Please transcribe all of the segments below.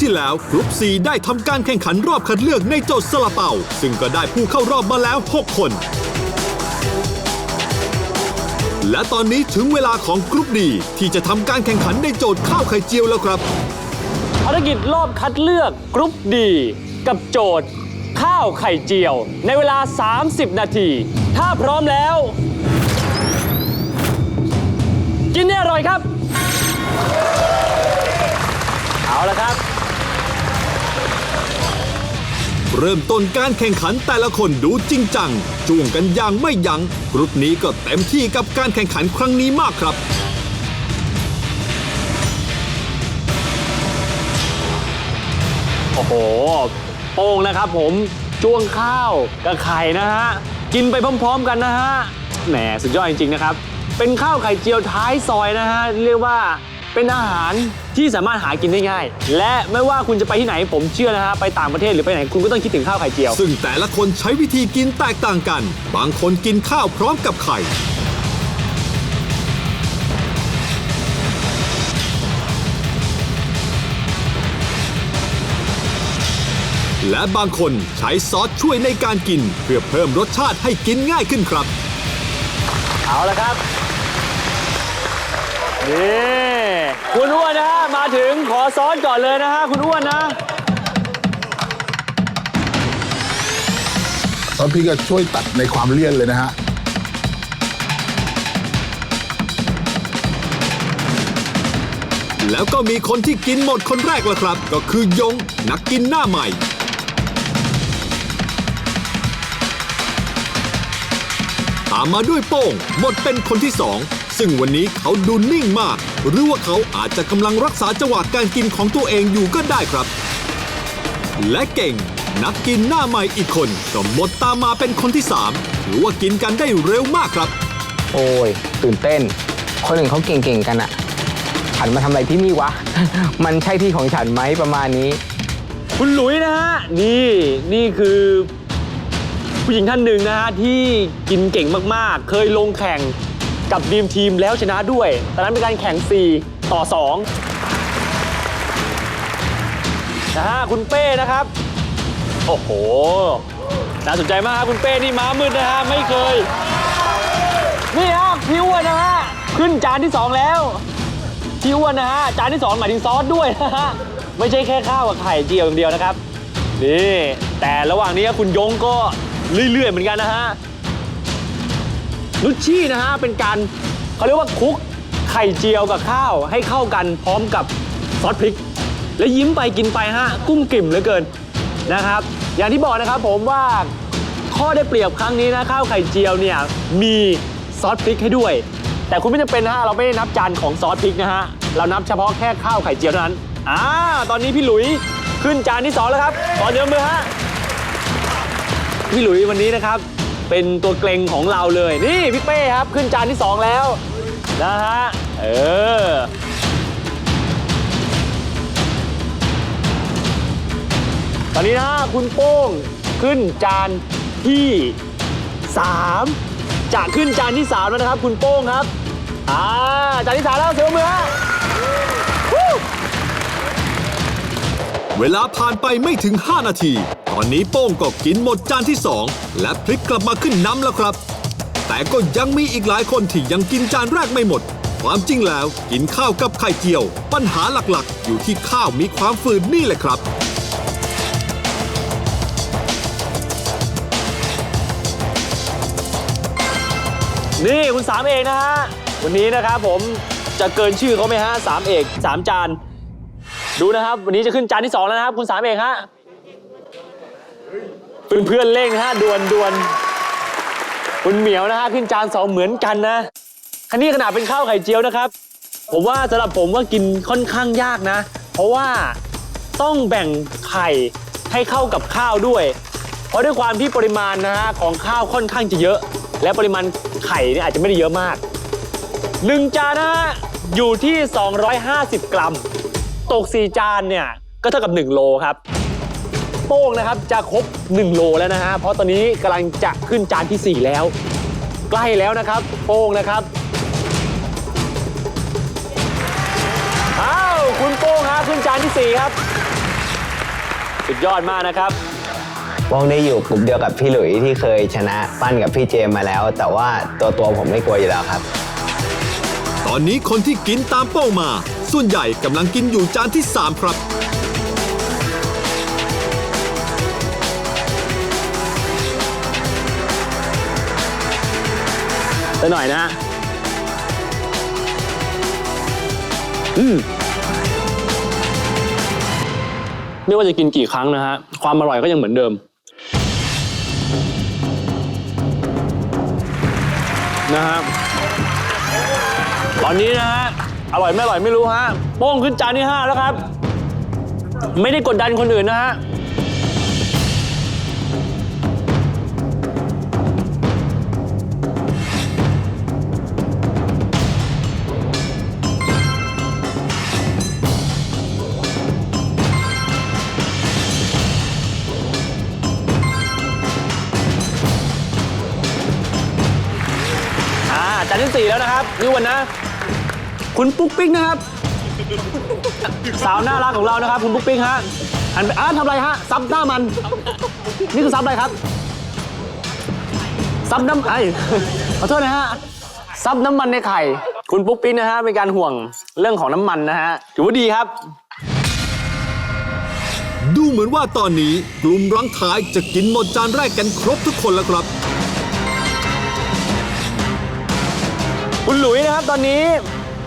ที่แล้วกรุ๊ป C ได้ทำการแข่งขันรอบคัดเลือกในโจทย์สลาเปา ซึ่งก็ได้ผู้เข้ารอบมาแล้ว 6 คน และตอนนี้ถึงเวลาของกรุ๊ปดีที่จะทำการแข่งขันในโจทย์ข้าวไข่เจียวแล้วครับภารกิจรอบคัดเลือกกรุ๊ปดีกับโจทย์ ข้าวไข่เจียว ในเวลา 30 นาที ถ้าพร้อมแล้ว กินให้อร่อยครับ เอาละครับ เริ่มต้นการแข่งขันแต่ละคนดูจริงจังจ้วงกันอย่างไม่ยัง้งกรุ๊ปนี้ก็เต็มที่กับการแข่งขันครั้งนี้มากครับโอ้โห โป้งนะครับผมจ้วงข้าวกับไข่นะฮะ กินไปพร้อมๆกันนะฮะแหมสุดยอดจริงๆนะครับ เป็นข้าวไข่เจียวท้ายซอยนะฮะ เรียกว่า เป็นอาหารที่สามารถหากินได้ง่าย และไม่ว่าคุณจะไปที่ไหนผมเชื่อนะฮะไปต่างประเทศหรือไปไหนคุณก็ต้องคิดถึงข้าวไข่เจียว ซึ่งแต่ละคนใช้วิธีกินแตกต่างกัน บางคนกินข้าวพร้อมกับไข่ และบางคนใช้ซอสช่วยในการกิน เพื่อเพิ่มรสชาติให้กินง่ายขึ้นครับ เอาละครับ นี่คุณอ้วนนะฮะมาถึงขอซ้อนก่อนเลยนะฮะคุณอ้วนนะ ซอสพริกก็ช่วยตัดในความเลี่ยนเลยนะฮะ แล้วก็มีคนที่กินหมดคนแรกละครับ ก็คือยงนักกินหน้าใหม่ ตามมาด้วยโป้งหมดเป็นคนที่สอง ซึ่งวันนี้เขาดูนิ่งมาก หรือว่าเขาอาจจะกำลังรักษาจังหวะการกินของตัวเองอยู่ก็ได้ครับ และเก่ง นักกินหน้าใหม่อีกคนก็หมดตามมาเป็นคนที่สามถือว่ากินกันได้เร็วมากครับ โอ้ย ตื่นเต้น คนอื่นเขาเก่งๆกันอะฉันมาทำอะไรที่นี่วะ มันใช่ที่ของฉันไหมประมาณนี้ คุณหลุยนะฮะ นี่นี่คือ ผู้หญิงท่านหนึ่งนะฮะที่กินเก่งมากๆ เคยลงแข่ง กับดีมทีมแล้วชนะด้วย ตอนนั้นเป็นการแข่ง 4 ต่อ2นะฮะคุณเป้นะครับ โอ้โห น่าสนใจมากครับคุณเป้นี่ม้ามืดนะฮะ ไม่เคย นี่ฮะพี่อ้วนนะฮะ ขึ้นจานที่ 2 แล้วพี่อ้วนนะฮะ จานที่ 2 หมายถึงซอสด้วยนะฮะ ไม่ใช่แค่ข้าวกับไข่เจียวอย่างเดียวนะครับ นี่ แต่ระหว่างนี้คุณยงก็เรื่อยๆเหมือนกันนะฮะ นุชชี่นะฮะเป็นการเขาเรียกว่าคลุกไข่เจียวกับข้าวให้เข้ากันพร้อมกับซอสพริก แล้วยิ้มไปกินไปฮะกุ้มกิ่มเหลือเกินนะครับ อย่างที่บอกนะครับผมว่าข้อได้เปรียบครั้งนี้นะข้าวไข่เจียวเนี่ยมีซอสพริกให้ด้วย แต่คุณไม่จำเป็นนะฮะเราไม่ได้นับจานของซอสพริกนะฮะเรานับเฉพาะแค่ข้าวไข่เจียวเท่านั้นอ่าตอนนี้พี่หลุยขึ้นจานที่สองแล้วครับขอเยอะมือฮะพี่หลุยวันนี้นะครับ เป็นตัวเกรงของเราเลย นี่พี่เป้ครับขึ้นจานที่ 2 แล้วนะฮะ เออ ตอนนี้นะคุณโป้งขึ้นจานที่ 3 จะขึ้นจานที่ 3 แล้วนะครับ คุณโป้งครับ อ่า จานที่ 3 แล้วเสือมือเวลาผ่านไปไม่ถึง 5 นาที อนนี้โป้งก็กินหมดจานที่ 2 และพลิกกลับมาขึ้นน้ำแล้วครับ แต่ก็ยังมีอีกหลายคนที่ยังกินจานแรกไม่หมด ความจริงแล้วกินข้าวกับไข่เจียว ปัญหาหลักๆ อยู่ที่ข้าวมีความฝืดนี่แหละครับนี่คุณสามเอกนะฮะ วันนี้นะครับผมจะเกินชื่อเขาไหมฮะสามเอกสามจาน ดูนะครับ วันนี้จะขึ้นจานที่สองแล้วนะครับ คุณสามเอกฮะ เพื่อนเพื่อนเร่งฮะดวนดวนคุณเหมียวนะฮะขึ้นจานสองเหมือนกันนะคันนี้ขนาดเป็นข้าวไข่เจียวนะครับ ผมว่าสำหรับผมว่ากินค่อนข้างยากนะ เพราะว่าต้องแบ่งไข่ให้เข้ากับข้าวด้วย เพราะด้วยความที่ปริมาณนะฮะของข้าวค่อนข้างจะเยอะ และปริมาณไข่เนี่ยอาจจะไม่ได้เยอะมากหนึ่งจานนะฮะอยู่ที่ 250 กรัม ตก 4 จานเนี่ย ก็เท่ากับ 1 โลครับ โป้งนะครับจะครบ 1 โลแล้วนะฮะ เพราะตอนนี้กำลังจะขึ้นจานที่ 4 แล้ว ใกล้แล้วนะครับ โป้งนะครับ อ้าว คุณโป้งฮะขึ้นจานที่ 4 ครับ สุดยอดมากนะครับวงได้อยู่กลุ่มเดียวกับพี่หลุยที่เคยชนะปั้นกับพี่เจมมาแล้ว แต่ว่าตัวตัวผมไม่กลัวอยู่แล้วครับ ตอนนี้คนที่กินตามโป้งมา ส่วนใหญ่กำลังกินอยู่จานที่ 3 ครับ หน่อยนะฮะอืมไม่ว่าจะกินกี่ครั้งนะฮะ ความอร่อยก็ยังเหมือนเดิม นะฮะ ตอนนี้นะฮะ อร่อยไม่อร่อยไม่รู้ฮะ โป้งขึ้นจานที่ 5 แล้วครับ ไม่ได้กดดันคนอื่นนะฮะ แล้วนะครับนี่วันนะ คุณปุ๊กปิ๊กนะครับ สาวน่ารักของเรานะครับ คุณปุ๊กปิ๊กฮะหันไปอ่าทำอะไรฮะซับหน้ามัน นี่คือซับอะไรครับซับน้ำไอขอโทษนะฮะซับน้ำมันในไข่ คุณปุ๊กปิ๊กนะฮะเป็นการห่วงเรื่องของน้ำมันนะฮะถือว่าดีครับดูเหมือนว่าตอนนี้กลุ่มรังท้ายจะกินหมดจานแรกกันครบทุกคนแล้วครับ คุณหลุยนะครับตอนนี้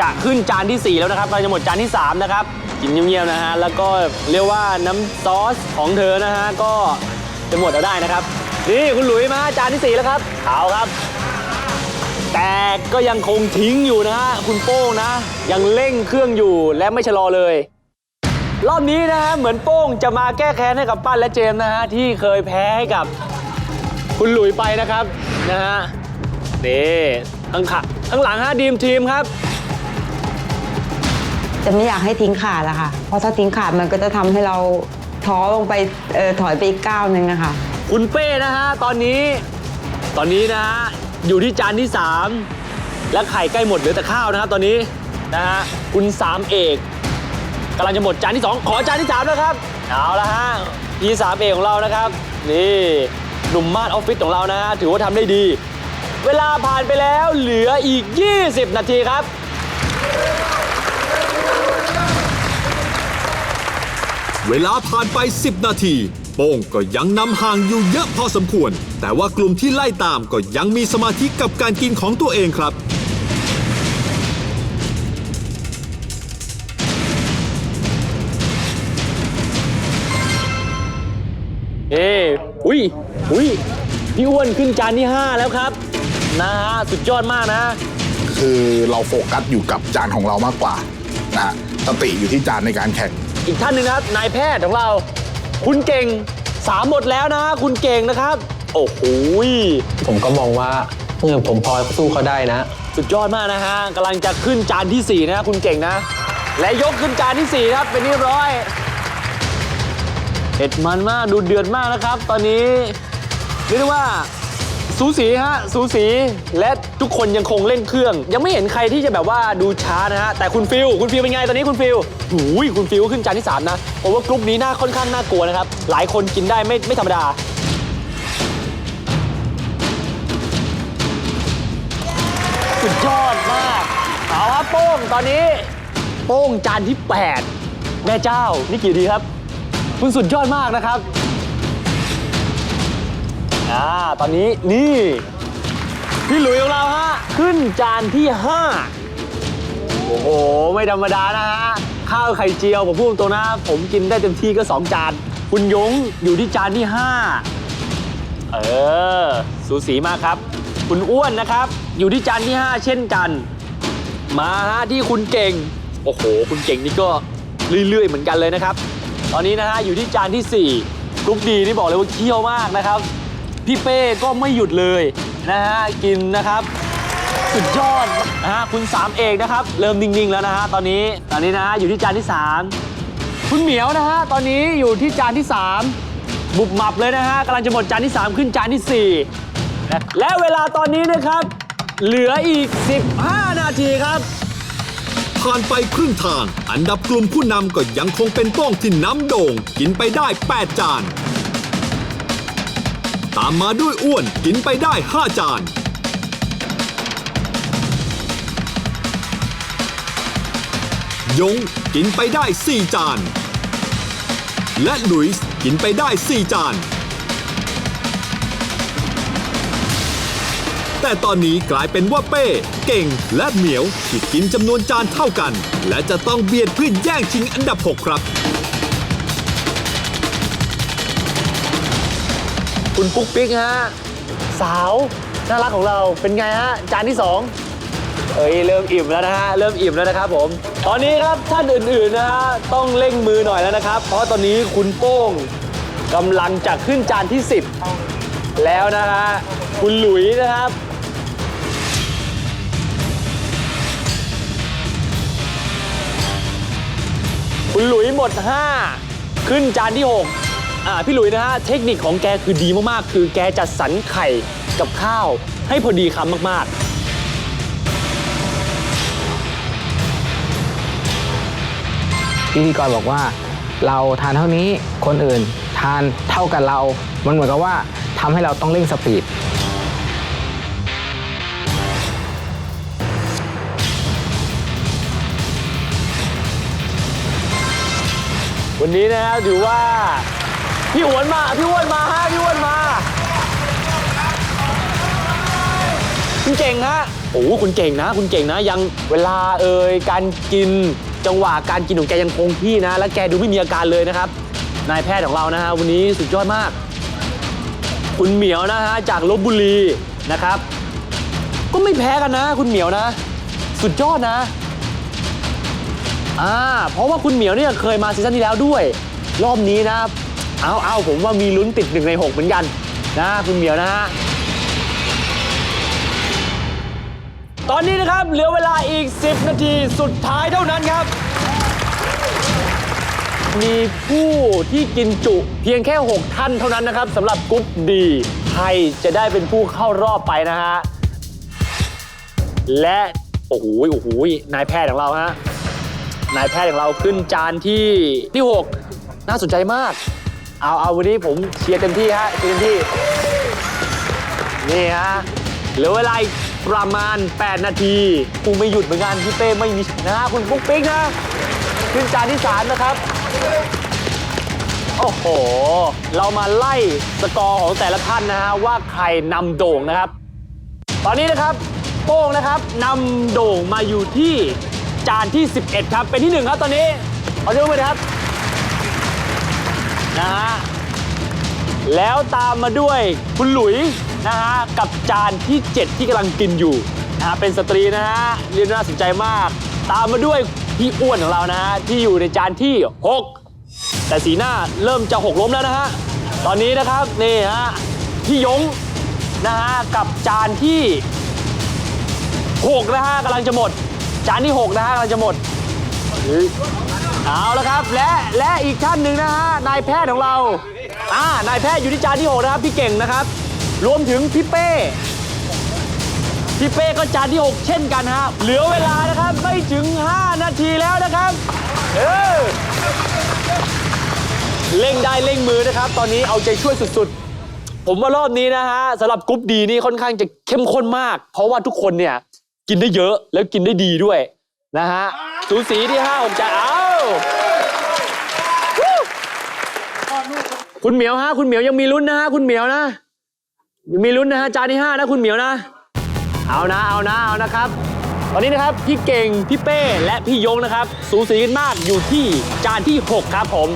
จะขึ้นจานที่ 4 แล้วนะครับเราจะหมดจานที่ 3 นะครับ กินเงียบๆนะฮะ แล้วก็เรียกว่าน้ำซอสของเธอนะฮะ ก็จะหมดเอาได้นะครับ นี่คุณหลุยมาจานที่ 4 แล้วครับเอาครับ แต่ก็ยังคงทิ้งอยู่นะฮะ คุณโป้งนะ ยังเร่งเครื่องอยู่และไม่ชะลอเลย รอบนี้นะฮะ เหมือนโป้งจะมาแก้แค้นให้กับปั้นและเจมส์นะฮะ ที่เคยแพ้ให้กับ คุณหลุยไปนะครับนะฮะนี่ ข้างขาข้างหลังฮะดีมทีมครับ จะไม่อยากให้ทิ้งขาดละค่ะ เพราะถ้าทิ้งขาดมันก็จะทำให้เราท้อลงไปเออถอยไปอีกก้าวหนึ่งอะค่ะ คุณเป้นะฮะตอนนี้ ตอนนี้นะฮะอยู่ที่จานที่ 3 และไข่ใกล้หมดเหลือแต่ข้าวนะครับตอนนี้นะฮะคุณสามเอกกำลังจะหมดจานที่ 2 ขอจานที่3แล้วครับเอาละฮะทีสามเอกของเรานะครับ นี่หนุ่มมาดออฟฟิศของเรานะฮะถือว่าทำได้ดี เวลาผ่านไปแล้วเหลืออีก 20 นาทีครับ เวลาผ่านไป 10 นาที โป้งก็ยังนำห่างอยู่เยอะพอสมควร แต่ว่ากลุ่มที่ไล่ตามก็ยังมีสมาธิกับการกินของตัวเองครับ เอ้อุ้ยอุ้ยพี่อ้วนขึ้นจานที่ 5 แล้วครับ นะฮะสุดยอดมากนะ คือเราโฟกัสอยู่กับจานของเรามากกว่านะฮะสติอยู่ที่จานในการแข่ง อีกท่านหนึ่งนะครับนายแพทย์ของเรา คุณเก่งสามหมดแล้วนะ คุณเก่งนะครับ โอ้โหยผมก็มองว่าเออผมพอสู้เขาได้นะ สุดยอดมากนะฮะกำลังจะขึ้นจานที่4นะคุณเก่งนะ และยกขึ้นจานที่4ครับเป็นที่เรียบร้อยเด็ดมันมากดูเดือดมากนะครับ ตอนนี้เรียกได้ว่า สูสีฮะสูสีและทุกคนยังคงเร่งเครื่อง ยังไม่เห็นใครที่จะแบบว่าดูช้านะฮะ แต่คุณฟิลคุณฟิลเป็นไงตอนนี้คุณฟิลหูยคุณฟิลขึ้นจานที่ 3 นะผมว่ากรุ๊ปนี้น่าค่อนข้างน่ากลัวนะครับ หลายคนกินได้ไม่ไม่ธรรมดา สุดยอดมากเอาครับโป้งตอนนี้ โป้งจานที่ 8 แม่เจ้านี่กี่ทีครับ คุณสุดยอดมากนะครับ อ่าตอนนี้นี่ พี่หลุยของเราฮะ ขึ้นจานที่ 5 โอ้โห ไม่ธรรมดานะฮะ ข้าวไข่เจียวผมพูดตรงนะ ผมกินได้เต็มที่ก็ 2 จาน คุณยงอยู่ที่จานที่ 5 เออ สูสีมากครับ คุณอ้วนนะครับ อยู่ที่จานที่ 5 เช่นกัน มาฮะที่คุณเก่ง โอ้โห คุณเก่งนี่ก็เรื่อยๆ เหมือนกันเลยนะครับ ตอนนี้นะฮะอยู่ที่จานที่4กรุ๊ปดีนี่บอกเลยว่าเคี่ยวมากนะครับ พี่เป้ก็ไม่หยุดเลยนะฮะกินนะครับ สุดยอดนะฮะคุณสามเอกนะครับ เริ่มนิ่งๆแล้วนะฮะตอนนี้ตอนนี้นะฮะอยู่ที่จานที่3คุณเหมียวนะฮะตอนนี้อยู่ที่จานที่3บุบหมับเลยนะฮะกำลังจะหมดจานที่3ขึ้นจานที่4นะและเวลาตอนนี้นะครับ เหลืออีก 15 นาทีครับ ผ่านไปครึ่งทาง อันดับกลุ่มผู้นำก็ยังคงเป็นป้งที่น้ำโด่ง กินไปได้ 8 จาน ตามมาด้วยอ้วนกินไปได้ 5 จาน ยงกินไปได้ 4 จาน และหลุยส์กินไปได้ 4 จาน แต่ตอนนี้กลายเป็นว่าเป้ เก่งและเหมียวที่กินจำนวนจานเท่ากัน และจะต้องเบียดเพื่อแย่งชิงอันดับ 6 ครับ คุณปุ๊กปิ๊กฮะสาวน่ารักของเราเป็นไงฮะจานที่สองเอ้ยเริ่มอิ่มแล้วนะฮะเริ่มอิ่มแล้วนะครับผมตอนนี้ครับท่านอื่นๆนะฮะต้องเร่งมือหน่อยแล้วนะครับ เพราะตอนนี้คุณโป้งกำลังจะขึ้นจานที่ 10 แล้วนะฮะคุณหลุยนะครับคุณหลุยหมด 5 ขึ้นจานที่ 6 อ่าพี่หลุยนะฮะเทคนิคของแกคือดีมากๆ คือแกจะสันไข่กับข้าว ให้พอดีคำมากพิธีกรบอกว่าเราทานเท่านี้คนอื่นทานเท่ากันเรา มันเหมือนกับว่าทำให้เราต้องเร่งสปีดๆ วันนี้นะครับถือว่า พี่หวนมา พี่อ้วนมาฮะ พี่อ้วนมาคุณเก่งฮะ โอ้โหคุณเก่งนะ คุณเก่งนะ ยังเวลาเอ่ยการกินจังหวะการกินของแกยังคงที่นะ และแกดูไม่มีอาการเลยนะครับ นายแพทย์ของเรานะฮะวันนี้สุดยอดมาก คุณเหมียวนะฮะจากลบบุรีนะครับ ก็ไม่แพ้กันนะ คุณเหมียวนะ สุดยอดนะอ่าเพราะว่าคุณเหมียวเนี่ยเคยมาซีซั่นที่แล้วด้วย รอบนี้นะ เอาเอาผมว่ามีลุ้นติดหนึ่งในหกเหมือนกันนะคุณเหมียวนะฮะ ตอนนี้นะครับเหลือเวลาอีก 10 นาทีสุดท้ายเท่านั้นครับ มีผู้ที่กินจุเพียงแค่ 6 ท่านเท่านั้นนะครับสำหรับกรุ๊ปดีใครจะได้เป็นผู้เข้ารอบไปนะฮะ และ โอ้โหโอ้โหนายแพทย์ของเราฮะนายแพทย์ของเราขึ้นจานที่ที่ 6 น่าสนใจมาก เอาเอาวันนี้ผมเชียร์เต็มที่ฮะเชียร์เต็มที่ นี่ฮะเหลือเวลาอีกประมาณ 8 นาทีกูไม่หยุดเหมือนกันพี่เป้ไม่มีนะฮะคุณปุ๊กปิ๊กนะขึ้นจานที่3นะครับ โอ้โห เรามาไล่สกอร์ของแต่ละท่านนะฮะว่าใครนำโด่งนะครับ ตอนนี้นะครับโป้งนะครับนำโด่งมาอยู่ที่จานที่ 11 ครับ เป็นที่ 1 ครับตอนนี้ขอเชิญไปครับ นะฮะแล้วตามมาด้วยคุณหลุยนะฮะกับจานที่ 7 ที่กำลังกินอยู่นะฮะเป็นสตรีนะฮะเรียนน่าสนใจมาก ตามมาด้วยพี่อ้วนของเรานะฮะที่อยู่ในจานที่ 6 แต่สีหน้าเริ่มจะหกล้มแล้วนะฮะตอนนี้นะครับนี่ฮะพี่ยงนะฮะกับจานที่6นะฮะกำลังจะหมด จานที่ 6 นะฮะกำลังจะหมด เอาละครับและและอีกท่านหนึ่งนะฮะนายแพทย์ของเราอ่านายแพทย์อยู่ที่จานที่6นะครับพี่เก่งนะครับ รวมถึงพี่เป้พี่เป้ก็จานที่6เช่นกันฮะเหลือเวลานะครับไม่ถึง 5 นาทีแล้วนะครับเออเร่งได้เร่งมือนะครับ ตอนนี้เอาใจช่วยสุดๆ ผมว่ารอบนี้นะฮะสำหรับกรุ๊ปดีนี่ค่อนข้างจะเข้มข้นมาก เพราะว่าทุกคนเนี่ยกินได้เยอะแล้วกินได้ดีด้วยนะฮะสูสีที่5 6จะเอา คุณเหมียวฮะ คุณเหมียวยังมีลุ้นนะฮะ คุณเหมียวนะ ยังมีลุ้นนะฮะ จานที่5นะคุณเหมียวนะ เอานะ เอานะ เอานะครับ ตอนนี้นะครับ พี่เก่ง พี่เป้ และพี่ยงนะครับ สูสีกันมาก อยู่ที่จานที่ 6 ครับผม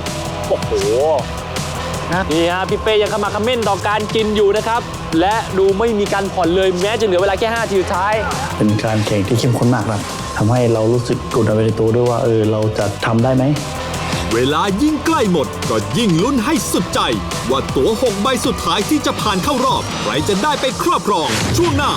โอ้โห นี่ฮะ พี่เป้ยังเข้ามาคอมเมนต์ต่อการกินอยู่นะครับ และดูไม่มีการผ่อนเลยแม้จะเหลือเวลาแค่5นาทีสุดท้าย เป็นการแข่งที่เข้มข้นมากครับ ทำให้เรารู้สึกกดดันไปในตัวด้วยว่าเออเราจะทำได้ไหม เวลายิ่งใกล้หมดก็ยิ่งลุ้นให้สุดใจ ว่าตั๋ว 6 ใบสุดท้ายที่จะผ่านเข้ารอบ ใครจะได้ไปครอบครอง ช่วงหน้า